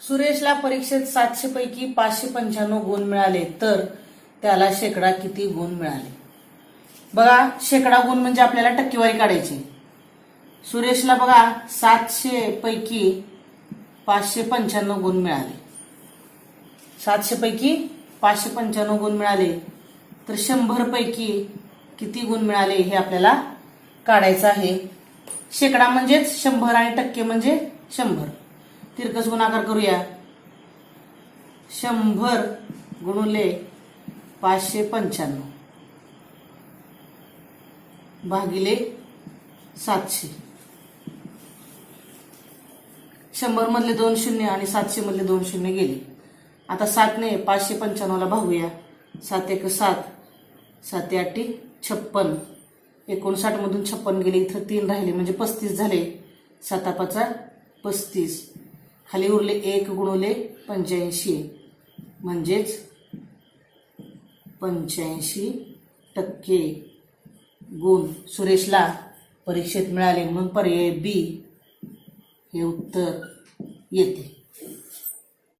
सुरेशला परीक्षेत सातशे पैकी पाचशे पंच्याण्णव गुण मिळाले तर त्याला शेकडा किती गुण मिळाले? बघा शेकडा गुण म्हणजे आपल्याला टक्केवारी काढायची. सुरेशला बघा सातशे पैकी पाचशे पंच्याण्णव गुण मिळाले. सातशे पैकी पाचशे पंच्याण्णव गुण मिळाले तर शंभर पैकी किती गुण मिळाले हे आपल्याला काढायचं आहे. शेकडा म्हणजेच शंभर आणि टक्के म्हणजे शंभर. तिरकस गुणाकार करूया. शंभर गुणुले पाचशे पंच्याण्णव. भागिले सातशे. शंभर मधले दोन शून्य आणि सातशे मधले दोन शून्य गेले. आता सातने पाचशे पंच्याण्णवला भागूया. सात एक सात सात आठी छप्पन. एकोणसाठ मधून छप्पन गेले इथं तीन राहिले म्हणजे पस्तीस झाले. सातापाचा पस्तीस. खाली उरले एक गुणवले पंच्याऐंशी. म्हणजेच पंच्याऐंशी टक्के गुण सुरेशला परीक्षेत मिळाले म्हणून पर्याय बी हे उत्तर येते.